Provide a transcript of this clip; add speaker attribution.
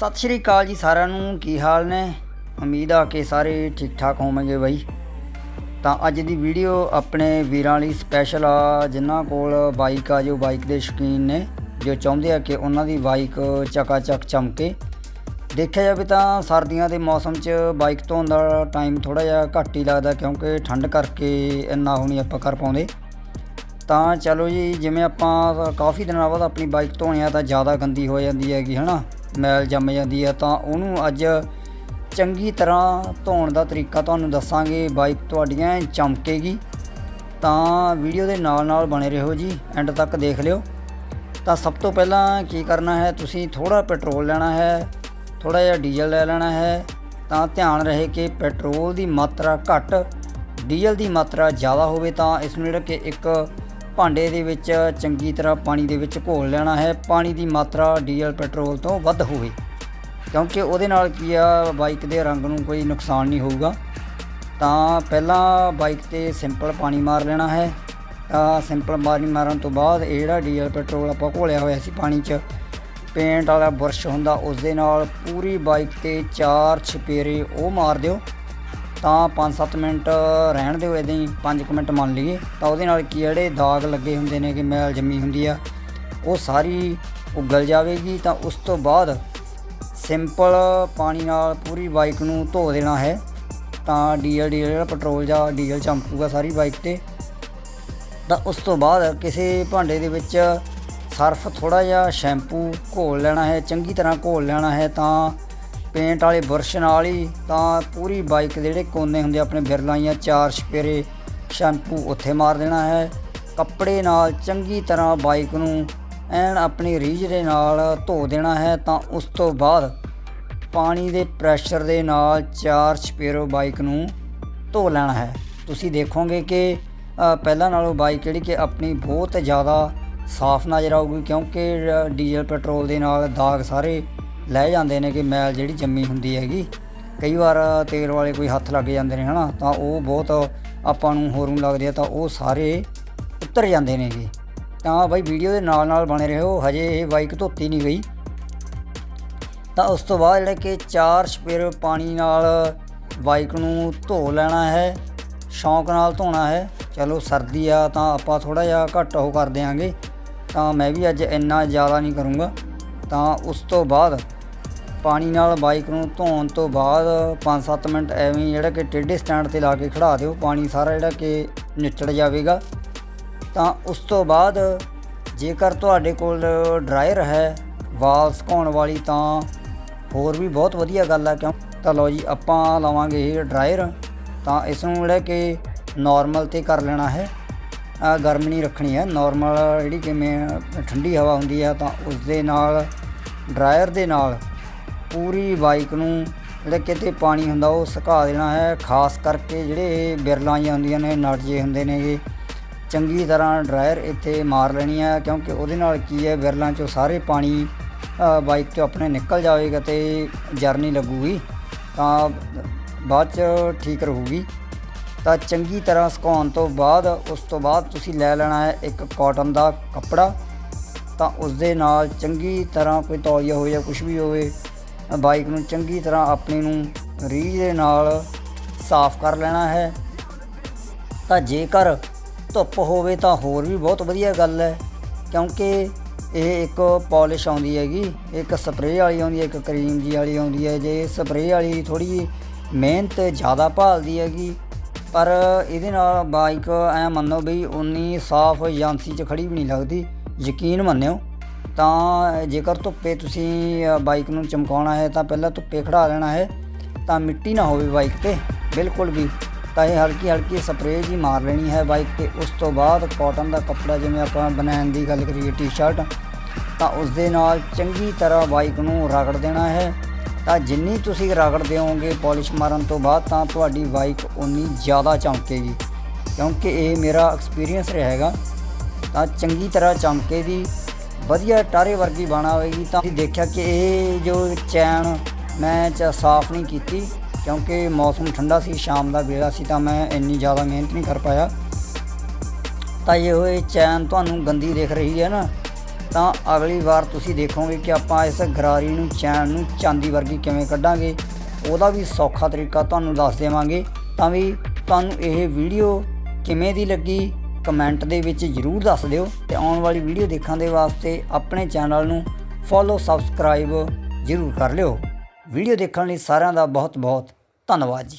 Speaker 1: ਸਤਿ ਸ਼੍ਰੀ ਅਕਾਲ ਜੀ ਸਾਰਿਆਂ ਨੂੰ, ਕੀ ਹਾਲ ਨੇ? ਉਮੀਦ ਆ ਕਿ ਸਾਰੇ ਠੀਕ ਠਾਕ ਹੋਵੋਗੇ ਬਾਈ। ਤਾਂ ਅੱਜ ਦੀ ਵੀਡੀਓ ਆਪਣੇ ਵੀਰਾਂ ਲਈ ਸਪੈਸ਼ਲ ਆ, ਜਿਨ੍ਹਾਂ ਕੋਲ ਬਾਈਕ ਆ, ਜੋ ਬਾਈਕ ਦੇ ਸ਼ੌਕੀਨ ਨੇ, ਜੋ ਚਾਹੁੰਦੇ ਆ ਕਿ ਉਹਨਾਂ ਦੀ ਬਾਈਕ ਚਕਾਚਕ ਚਮਕੇ। ਦੇਖਿਆ ਜਾਵੇ ਤਾਂ ਸਰਦੀਆਂ ਦੇ ਮੌਸਮ 'ਚ ਬਾਈਕ ਧੋਣ ਦਾ ਟਾਈਮ ਥੋੜਾ ਜਿਹਾ ਘੱਟ ਹੀ ਲੱਗਦਾ, ਕਿਉਂਕਿ ਠੰਡ ਕਰਕੇ ਇੰਨਾ ਉਹ ਨਹੀਂ ਆਪਾਂ ਕਰ ਪਾਉਂਦੇ। ਤਾਂ ਚਲੋ ਜੀ, ਜਿਵੇਂ ਆਪਾਂ ਕਾਫੀ ਦਿਨਾਂ ਬਾਅਦ ਆਪਣੀ ਬਾਈਕ ਧੋਣੇ ਆ, ਤਾਂ ਜ਼ਿਆਦਾ ਗੰਦੀ ਹੋ ਜਾਂਦੀ ਹੈਗੀ, ਹਨਾ? ਮੈਲ ਜੰਮ ਜਾਂਦੀ ਹੈ ਤਾਂ ਉਹਨੂੰ ਅੱਜ ਚੰਗੀ ਤਰ੍ਹਾਂ ਧੋਣ ਦਾ ਤਰੀਕਾ ਤੁਹਾਨੂੰ ਦੱਸਾਂਗੇ। ਬਾਈਕ ਤੁਹਾਡੀਆਂ ਚਮਕੇਗੀ। ਤਾਂ ਵੀਡੀਓ ਦੇ ਨਾਲ ਨਾਲ ਬਣੇ ਰਹੋ ਜੀ, ਐਂਡ ਤੱਕ ਦੇਖ ਲਿਓ। ਤਾਂ ਸਭ ਤੋਂ ਪਹਿਲਾਂ ਕੀ ਕਰਨਾ ਹੈ, ਤੁਸੀਂ ਥੋੜਾ ਪੈਟਰੋਲ ਲੈਣਾ ਹੈ ਥੋੜਾ ਜਿਹਾ ਡੀਜ਼ਲ ਲੈ ਲੈਣਾ ਹੈ। ਤਾਂ ਧਿਆਨ ਰਹੇ ਕਿ ਪੈਟਰੋਲ ਦੀ ਮਾਤਰਾ ਘੱਟ, ਡੀਜ਼ਲ ਦੀ ਮਾਤਰਾ ਜ਼ਿਆਦਾ ਹੋਵੇ ਤਾਂ ਇਸ ਨੂੰ ਜਿਹੜਾ ਕਿ ਇੱਕ ਭਾਂਡੇ ਦੇ ਵਿੱਚ ਚੰਗੀ ਤਰ੍ਹਾਂ ਪਾਣੀ ਦੇ ਵਿੱਚ ਘੋਲ ਲੈਣਾ ਹੈ। ਪਾਣੀ ਦੀ ਮਾਤਰਾ ਡੀਜ਼ਲ ਪੈਟਰੋਲ ਤੋਂ ਵੱਧ ਹੋਵੇ। ਕਿਉਂਕਿ ਉਹਦੇ ਨਾਲ ਕੀ ਆ, ਬਾਈਕ ਦੇ ਰੰਗ ਨੂੰ ਕੋਈ ਨੁਕਸਾਨ ਨਹੀਂ ਹੋਊਗਾ। ਤਾਂ ਪਹਿਲਾਂ ਬਾਈਕ ਤੇ ਸਿੰਪਲ ਪਾਣੀ ਮਾਰ ਲੈਣਾ ਹੈ। ਤਾਂ ਸਿੰਪਲ ਪਾਣੀ ਮਾਰਨ ਤੋਂ ਬਾਅਦ ਇਹ ਜਿਹੜਾ ਡੀਜ਼ਲ ਪੈਟਰੋਲ ਆਪਾਂ ਘੋਲਿਆ ਹੋਇਆ ਸੀ ਪਾਣੀ 'ਚ, ਪੇਂਟ ਵਾਲਾ ਬੁਰਸ਼ ਹੁੰਦਾ ਉਸ ਦੇ ਨਾਲ ਪੂਰੀ ਬਾਈਕ ਤੇ ਚਾਰ ਛਪੇਰੇ ਉਹ ਮਾਰ ਦਿਓ। ਤਾਂ 5-7 ਮਿੰਟ ਰਹਿਣ ਦਿਓ ਇਦਾਂ ਹੀ 5 ਮਿੰਟ ਮੰਨ ਲਈਏ। ਤਾਂ ਉਹਦੇ ਨਾਲ ਕੀ ਜਿਹੜੇ ਦਾਗ ਲੱਗੇ ਹੁੰਦੇ ਨੇ, ਕਿ ਮੈਲ ਜੰਮੀ ਹੁੰਦੀ ਆ, ਉਹ ਸਾਰੀ ਉਗਲ ਜਾਵੇਗੀ। ਤਾਂ ਉਸ ਤੋਂ ਬਾਅਦ ਸਿੰਪਲ ਪਾਣੀ ਨਾਲ ਪੂਰੀ ਬਾਈਕ ਨੂੰ ਧੋ ਦੇਣਾ ਹੈ। ਤਾਂ ਡੀਜ਼ਲ ਡੀਜ਼ਲ ਜਿਹੜਾ ਪੈਟਰੋਲ ਜਾਂ ਡੀਜ਼ਲ ਚਮਕੂਗਾ ਸਾਰੀ ਬਾਈਕ ਤੇ। ਤਾਂ ਉਸ ਤੋਂ ਬਾਅਦ ਕਿਸੇ ਭਾਂਡੇ ਦੇ ਵਿੱਚ ਸਰਫ ਥੋੜਾ ਜਿਹਾ ਸ਼ੈਂਪੂ ਘੋਲ ਲੈਣਾ ਹੈ, ਚੰਗੀ ਤਰ੍ਹਾਂ ਘੋਲ ਲੈਣਾ ਹੈ ਤਾਂ ਪੇਂਟ ਵਾਲੇ ਬੁਰਸ਼ ਨਾਲ ਹੀ ਤਾਂ ਪੂਰੀ ਬਾਈਕ ਦੇ ਜਿਹੜੇ ਕੋਨੇ ਹੁੰਦੇ ਆਪਣੇ ਬਿਰਲਾਈਆਂ ਚਾਰ ਛਪੇਰੇ, ਸ਼ੈਂਪੂ ਉੱਥੇ ਮਾਰ ਦੇਣਾ ਹੈ। ਕੱਪੜੇ ਨਾਲ ਚੰਗੀ ਤਰ੍ਹਾਂ ਬਾਈਕ ਨੂੰ ਐਨ ਆਪਣੀ ਰੀਝ ਦੇ ਨਾਲ ਧੋ ਦੇਣਾ ਹੈ ਤਾਂ ਉਸ ਤੋਂ ਬਾਅਦ ਪਾਣੀ ਦੇ ਪ੍ਰੈਸ਼ਰ ਦੇ ਨਾਲ ਚਾਰ ਛਪੇਰੋ ਬਾਈਕ ਨੂੰ ਧੋ ਲੈਣਾ ਹੈ। ਤੁਸੀਂ ਦੇਖੋਗੇ ਕਿ ਪਹਿਲਾਂ ਨਾਲੋਂ ਬਾਈਕ ਜਿਹੜੀ ਕਿ ਆਪਣੀ ਬਹੁਤ ਜ਼ਿਆਦਾ ਸਾਫ਼ ਨਜ਼ਰ ਆਊਗੀ ਕਿਉਂਕਿ ਡੀਜ਼ਲ ਪੈਟਰੋਲ ਦੇ ਨਾਲ ਦਾਗ ਸਾਰੇ ਲੈ ਜਾਂਦੇ ਨੇ ਕਿ ਮੈਲ ਜਿਹੜੀ ਜੰਮੀ ਹੁੰਦੀ ਹੈਗੀ। ਕਈ ਵਾਰ ਤੇਲ ਵਾਲੇ ਕੋਈ ਹੱਥ ਲੱਗ ਜਾਂਦੇ ਨੇ, ਹਨਾ? ਤਾਂ ਉਹ ਬਹੁਤ ਆਪਾਂ ਨੂੰ ਹੋਰ ਨੂੰ ਲੱਗਦੇ ਆ, ਤਾਂ ਉਹ ਸਾਰੇ ਉਤਰ ਜਾਂਦੇ ਨੇਗੇ ਤਾਂ ਬਾਈ ਵੀਡੀਓ ਦੇ ਨਾਲ ਨਾਲ ਬਣੇ ਰਹੋ, ਹਜੇ ਇਹ ਬਾਈਕ ਧੋਤੀ ਨਹੀਂ ਗਈ। ਤਾਂ ਉਸ ਤੋਂ ਬਾਅਦ ਜਿਹੜੇ ਕਿ ਚਾਰ ਸਪੇਰ ਪਾਣੀ ਨਾਲ ਬਾਈਕ ਨੂੰ ਧੋ ਲੈਣਾ ਹੈ, ਸ਼ੌਂਕ ਨਾਲ ਧੋਣਾ ਹੈ। ਚਲੋ ਸਰਦੀ ਆ ਤਾਂ ਆਪਾਂ ਥੋੜਾ ਜਿਹਾ ਘੱਟ ਉਹ ਕਰ ਦਿਆਂਗੇ। ਤਾਂ ਮੈਂ ਵੀ ਅੱਜ ਇੰਨਾ ਜ਼ਿਆਦਾ ਨਹੀਂ ਕਰੂੰਗਾ। ਤਾਂ ਉਸ ਤੋਂ ਬਾਅਦ ਪਾਣੀ ਨਾਲ ਬਾਈਕ ਨੂੰ ਧੋਣ ਤੋਂ ਬਾਅਦ 5-7 ਮਿੰਟ ਐਵੇਂ ਜਿਹੜਾ ਕਿ ਟੇਢੇ ਸਟੈਂਡ ਤੇ ਲਾ ਕੇ ਖੜਾ ਦਿਓ, ਪਾਣੀ ਸਾਰਾ ਜਿਹੜਾ ਕਿ ਨਿਚੜ ਜਾਵੇਗਾ। ਤਾਂ ਉਸ ਤੋਂ ਬਾਅਦ ਜੇਕਰ ਤੁਹਾਡੇ ਕੋਲ ਡਰਾਇਰ ਹੈ, ਵਾਲ ਸੁਕਾਉਣ ਵਾਲੀ, ਤਾਂ ਹੋਰ ਵੀ ਬਹੁਤ ਵਧੀਆ ਗੱਲ ਆ, ਕਿਉਂ? ਤਾਂ ਲਓ ਜੀ, ਆਪਾਂ ਲਾਵਾਂਗੇ ਇਹ ਡਰਾਇਰ ਤਾਂ ਇਸ ਨੂੰ ਜਿਹੜਾ ਕਿ ਨਾਰਮਲ ਤੇ ਕਰ ਲੈਣਾ ਹੈ। ਗਰਮ ਨਹੀਂ ਰੱਖਣੀ ਹੈ ਨਾਰਮਲ ਜਿਹੜੀ ਜਿਵੇਂ ਠੰਡੀ ਹਵਾ ਹੁੰਦੀ ਹੈ ਤਾਂ ਉਸ ਦੇ ਨਾਲ ਡਰਾਇਰ ਦੇ ਨਾਲ ਪੂਰੀ ਬਾਈਕ ਨੂੰ ਜਿਹੜਾ ਕਿਤੇ ਪਾਣੀ ਹੁੰਦਾ ਉਹ ਸੁਕਾ ਦੇਣਾ ਹੈ, ਖਾਸ ਕਰਕੇ ਜਿਹੜੇ ਬਿਰਲਾਂ ਜਿਹੀਆਂ ਹੁੰਦੀਆਂ ਨੇ, ਨਟ ਜੇ ਹੁੰਦੇ ਨੇਗੇ ਚੰਗੀ ਤਰ੍ਹਾਂ ਡਰਾਇਰ ਇੱਥੇ ਮਾਰ ਲੈਣੀ ਹੈ ਕਿਉਂਕਿ ਉਹਦੇ ਨਾਲ ਕੀ ਹੈ, ਬਿਰਲਾਂ ਚੋਂ ਸਾਰੇ ਪਾਣੀ ਬਾਈਕ ਤੋਂ ਆਪਣੇ ਨਿਕਲ ਜਾਵੇਗਾ ਤੇ ਜਰਨੀ ਲੱਗੂਗੀ, ਤਾਂ ਬਾਅਦ ਚ ਠੀਕ ਰਹੂਗੀ। ਤਾਂ ਚੰਗੀ ਤਰ੍ਹਾਂ ਸੁਕਾਉਣ ਤੋਂ ਬਾਅਦ, ਉਸ ਤੋਂ ਬਾਅਦ ਤੁਸੀਂ ਲੈ ਲੈਣਾ ਹੈ ਇੱਕ ਕਾਟਨ ਦਾ ਕੱਪੜਾ। ਤਾਂ ਉਸ ਦੇ ਨਾਲ ਚੰਗੀ ਤਰ੍ਹਾਂ ਕੋਈ ਤੌਲੀਆ ਹੋਵੇ ਜਾਂ ਕੁਝ ਵੀ ਹੋਵੇ, ਬਾਈਕ ਨੂੰ ਚੰਗੀ ਤਰ੍ਹਾਂ ਆਪਣੀ ਨੂੰ ਰੀਝ ਦੇ ਨਾਲ ਸਾਫ਼ ਕਰ ਲੈਣਾ ਹੈ। ਤਾਂ ਜੇਕਰ ਧੁੱਪ ਹੋਵੇ ਤਾਂ ਹੋਰ ਵੀ ਬਹੁਤ ਵਧੀਆ ਗੱਲ ਹੈ, ਕਿਉਂਕਿ ਇਹ ਇੱਕ ਪਾਲਿਸ਼ ਆਉਂਦੀ ਹੈਗੀ, ਇੱਕ ਸਪਰੇਅ ਵਾਲੀ ਆਉਂਦੀ ਹੈ, ਇੱਕ ਕਰੀਮ ਜੀ ਵਾਲੀ ਆਉਂਦੀ ਹੈ। ਜੇ ਸਪਰੇਅ ਵਾਲੀ ਥੋੜੀ ਮਿਹਨਤ ਜ਼ਿਆਦਾ ਭਾਲਦੀ ਹੈਗੀ ਪਰ ਇਹਦੇ ਨਾਲ ਬਾਈਕ ਐ ਮੰਨੋ ਵੀ ਉਨੀ ਸਾਫ਼ ਏਜੰਸੀ 'ਚ ਖੜੀ ਵੀ ਨਹੀਂ ਲੱਗਦੀ, ਯਕੀਨ ਮੰਨਿਓ। ਤਾਂ ਜੇਕਰ ਧੁੱਪੇ ਤੁਸੀਂ ਬਾਈਕ ਨੂੰ ਚਮਕਾਉਣਾ ਹੈ ਤਾਂ ਪਹਿਲਾਂ ਧੁੱਪੇ ਖੜਾ ਲੈਣਾ ਹੈ। ਤਾਂ ਮਿੱਟੀ ਨਾ ਹੋਵੇ ਬਾਈਕ ਤੇ, ਬਿਲਕੁਲ ਵੀ। ਤਾਂ ਇਹ ਹਲਕੀ ਹਲਕੀ ਸਪਰੇਅ ਜੀ ਮਾਰ ਲੈਣੀ ਹੈ ਬਾਈਕ ਤੇ। ਉਸ ਤੋਂ ਬਾਅਦ ਕਾਟਨ ਦਾ ਕੱਪੜਾ, ਜਿਵੇਂ ਆਪਾਂ ਬਣਾਉਣ ਦੀ ਗੱਲ ਕਰੀਏ, ਟੀ-ਸ਼ਰਟ, ਤਾਂ ਉਸ ਦੇ ਨਾਲ ਚੰਗੀ ਤਰ੍ਹਾਂ ਬਾਈਕ ਨੂੰ ਰਗੜ ਦੇਣਾ ਹੈ। ਤਾਂ ਜਿੰਨੀ ਤੁਸੀਂ ਰਗੜ ਦਿਓਗੇ ਪਾਲਿਸ਼ ਮਾਰਨ ਤੋਂ ਬਾਅਦ ਤਾਂ ਤੁਹਾਡੀ ਬਾਈਕ ਉਨੀ ਜ਼ਿਆਦਾ ਚਮਕੇਗੀ। ਕਿਉਂਕਿ ਇਹ ਮੇਰਾ ਐਕਸਪੀਰੀਅੰਸ ਰਿਹਾ ਹੈਗਾ ਤਾਂ ਚੰਗੀ ਤਰ੍ਹਾਂ ਚਮਕੇਗੀ ਵਧੀਆ ਟਾਰੇ ਵਰਗੀ ਬਣਾ ਹੋਵੇਗੀ ਤਾਂ ਤੁਸੀਂ ਦੇਖਿਆ ਕਿ ਇਹ ਜੋ ਚੈਨ ਮੈਂ ਚ ਸਾਫ਼ ਨਹੀਂ ਕੀਤੀ, ਕਿਉਂਕਿ ਮੌਸਮ ਠੰਡਾ ਸੀ, ਸ਼ਾਮ ਦਾ ਵੇਲਾ ਸੀ ਤਾਂ ਮੈਂ ਇੰਨੀ ਜ਼ਿਆਦਾ ਮਿਹਨਤ ਨਹੀਂ ਕਰ ਪਾਇਆ। ਤਾਂ ਇਹ ਹੋਏ ਚੈਨ ਤੁਹਾਨੂੰ ਗੰਦੀ ਦਿਖ ਰਹੀ ਹੈ ਨਾ। ਤਾਂ ਅਗਲੀ ਵਾਰ ਤੁਸੀਂ ਦੇਖੋਗੇ ਕਿ ਆਪਾਂ ਇਸ ਗਰਾਰੀ ਨੂੰ, ਚੈਨ ਨੂੰ, ਚਾਂਦੀ ਵਰਗੀ ਕਿਵੇਂ ਕੱਢਾਂਗੇ, ਉਹਦਾ ਵੀ ਸੌਖਾ ਤਰੀਕਾ ਤੁਹਾਨੂੰ ਦੱਸ ਦੇਵਾਂਗੇ। ਤਾਂ ਵੀ ਤੁਹਾਨੂੰ ਇਹ ਵੀਡੀਓ ਕਿਵੇਂ ਦੀ ਲੱਗੀ, ਕਮੈਂਟ ਦੇ ਵਿੱਚ ਜਰੂਰ ਦੱਸ ਦਿਓ ਤੇ ਆਉਣ ਵਾਲੀ ਵੀਡੀਓ ਦੇਖਣ ਦੇ ਵਾਸਤੇ ਆਪਣੇ ਚੈਨਲ ਨੂੰ ਫੋਲੋ ਸਬਸਕ੍ਰਾਈਬ ਜਰੂਰ ਕਰ ਲਿਓ। ਵੀਡੀਓ ਦੇਖਣ ਲਈ ਸਾਰਿਆਂ ਦਾ ਬਹੁਤ ਬਹੁਤ ਧੰਨਵਾਦ ਜੀ।